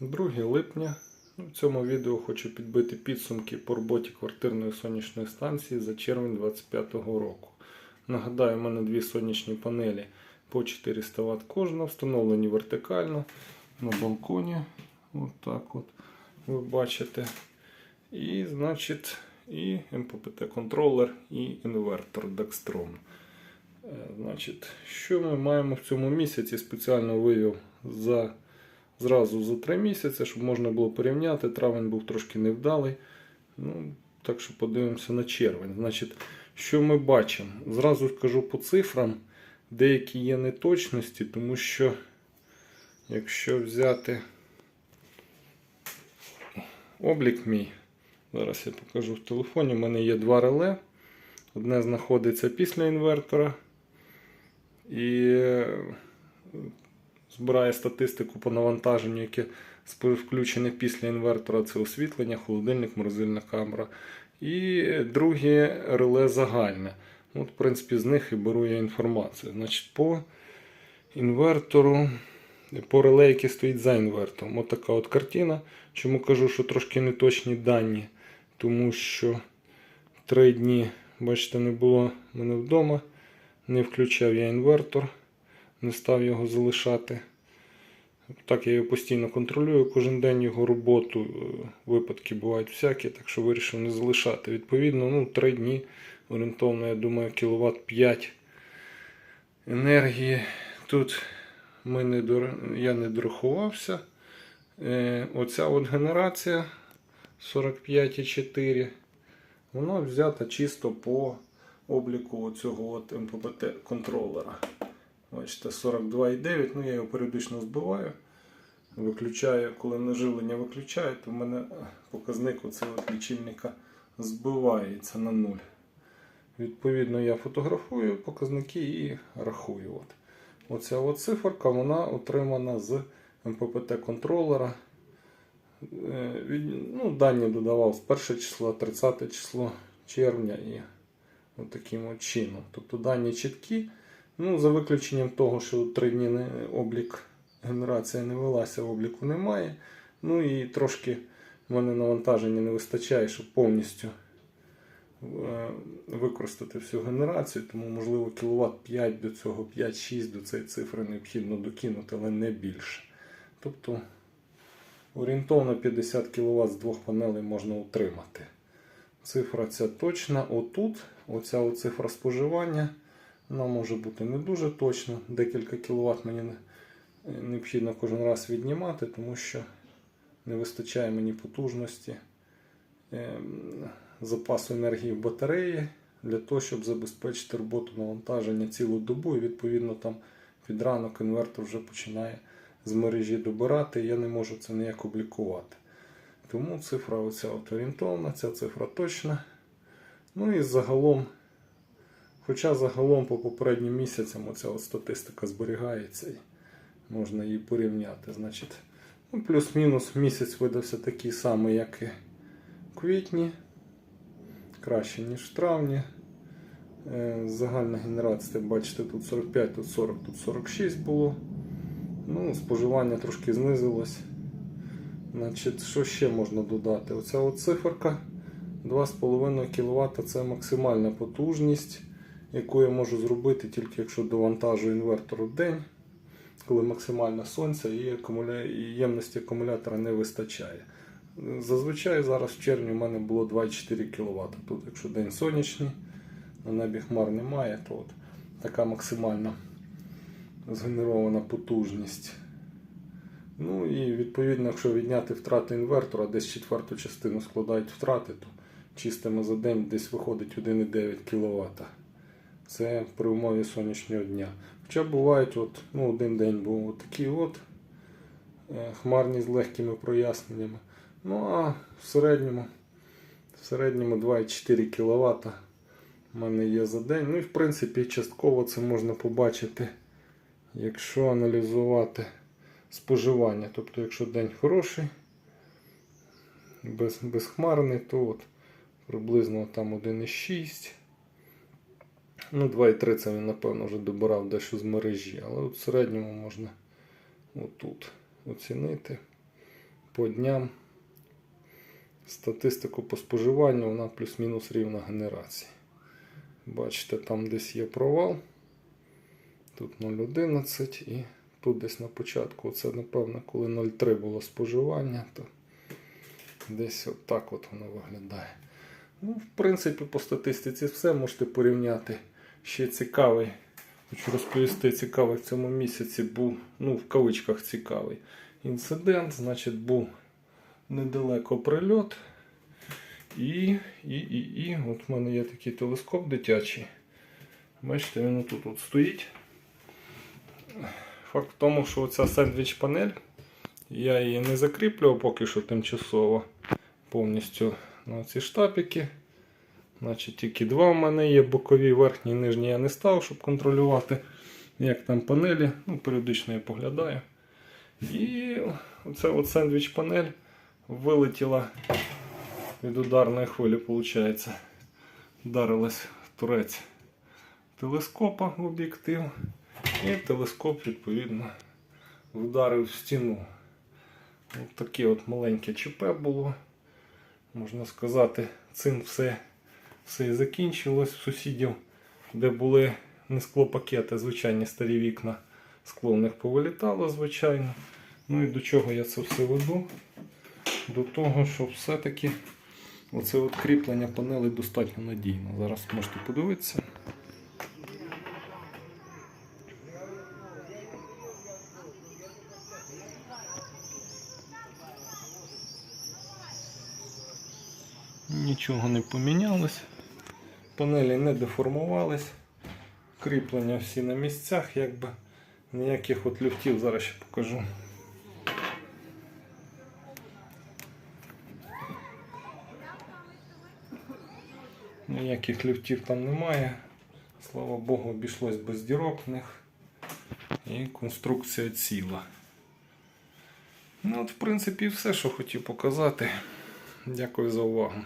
2 липня. Ну, В цьому відео хочу підбити підсумки по роботі квартирної сонячної станції за червень 2025 року. Нагадаю, у мене дві сонячні панелі по 400 Вт кожна, встановлені вертикально на балконі. От так от ви бачите. І, значить, і МППТ-контролер, і інвертор Dextron. Е, Значить, що ми маємо в цьому місяці? Спеціально вивів за зразу за 3 місяці, щоб можна було порівняти. Травень був трошки невдалий. Ну, так що подивимося на червень. Значить, що ми бачимо? Зразу скажу по цифрам. Деякі є неточності, тому що, якщо взяти облік мій, зараз я покажу в телефоні, у мене є два реле. Одне знаходиться після інвертора і збирає статистику по навантаженню, яке включене після інвертора. Це освітлення, холодильник, морозильна камера. І друге реле загальне. Ну, От, в принципі, з них і беру я інформацію. Значить, по інвертору, по реле, яке стоїть за інвертором. От така от картина. Чому кажу, що трошки неточні дані? Тому що три дні, бачите, не було мене вдома. Не включав я інвертор, не став його залишати. Так я його постійно контролюю кожен день його роботу. Е, Випадки бувають всякі, так що вирішив не залишати. Відповідно, ну, 3 дні орієнтовно, я думаю, кіловат 5 енергії. Тут ми не дор- я не дорахувався. Е, Оця от генерація 45,4. Вона взята чисто по обліку цього от МППТ контролера. Бачите, 42,9, ну я його періодично збиваю. Виключаю, коли наживлення виключаю, то в мене показник оцього лічильника збивається на 0. Відповідно, я фотографую показники і рахую. От. Оця от циферка вона отримана з МППТ контролера. Е, Ну, дані додавав з 1 числа, 30 число червня і от таким от чином. Тобто дані чіткі. Ну, за виключенням того, що 3 дні облік генерація не велася, обліку немає. Ну і трошки в мене навантаження не вистачає, щоб повністю е, використати всю генерацію, тому можливо кіловат 5 до цього, 5-6 до цієї цифри необхідно докинути, але не більше. Тобто орієнтовно 50 кВт з двох панелей можна утримати. Цифра ця точна. Отут, оця цифра споживання, вона може бути не дуже точна. Декілька кВт мені необхідно кожен раз віднімати, тому що не вистачає мені потужності ем, запасу енергії в батареї для того, щоб забезпечити роботу навантаження цілу добу. І відповідно там під ранок інвертор вже починає з мережі добирати. і Я не можу це ніяк облікувати. Тому цифра оця орієнтовна, ця цифра точна. Ну і загалом, хоча загалом по попереднім місяцям оця от статистика зберігається і можна її порівняти. Значить, ну, плюс-мінус місяць видався такий самий, як і в квітні. Краще, ніж в травні. Е, Загальна генерація, бачите, тут 45, тут 40, тут 46 було. Ну, споживання трошки знизилось. Значить, що ще можна додати? Оця от циферка 2,5 кВт це максимальна потужність, яку я можу зробити тільки якщо довантажу інвертор день, коли максимальне сонце і, акумуля... і ємності акумулятора не вистачає. Зазвичай зараз в червні в мене було 2,4 кВт. Тут, якщо день сонячний, на небі хмар немає, то от така максимальна згенерована потужність. Ну і відповідно, якщо відняти втрати інвертора, десь четверту частину складають втрати, то чистими за день десь виходить 1,9 кВт. Це при умові сонячного дня. Хоча бувають, от, ну, один день був такий от е, хмарні з легкими проясненнями. Ну а в середньому, в середньому 2,4 кВт в мене є за день. Ну і в принципі частково це можна побачити, якщо аналізувати споживання. Тобто, якщо день хороший, без, безхмарний, то от приблизно там 1,6. Ну, 2,3 це він, напевно, вже добирав дещо з мережі, але от в середньому можна отут оцінити. по дням статистику по споживанню, вона плюс-мінус рівна генерації. Бачите, там десь є провал. Тут 0,11 і тут десь на початку. Це, напевно, коли 0,3 було споживання, то десь отак от воно виглядає. Ну, в принципі, по статистиці все можете порівняти. Ще цікавий. Хочу розповісти, цікавий в цьому місяці був, ну, в кавичках цікавий інцидент. Значить, був недалеко прильот. І, і, і, і, от в мене є такий телескоп дитячий. Бачите, він тут от стоїть. Факт в тому, що ця сендвіч панель, я її не закріплював поки що тимчасово повністю на ці штапики. Значить, тільки два в мене є бокові, верхній і нижній я не став, щоб контролювати, як там панелі. Ну, періодично я поглядаю. І оця от сендвіч панель вилетіла від ударної хвилі, виходить. Вдарилась турець телескопа в об'єктив. І телескоп, відповідно, вдарив в стіну. Ось таке от маленьке ЧП було. Можна сказати, цим все, все і закінчилось. Сусідів, де були не склопакети, звичайні старі вікна, скло в них повилітало, звичайно. Ну і до чого я це все веду? До того, що все-таки оце от кріплення панелей достатньо надійно. Зараз можете подивитися. Нічого не помінялось. Панелі не деформувались. Кріплення всі на місцях, якби ніяких от люфтів зараз ще покажу. Ніяких люфтів там немає. Слава Богу, обійшлось без дірок в них. І конструкція ціла. Ну от, в принципі, все, що хотів показати. Дякую за увагу.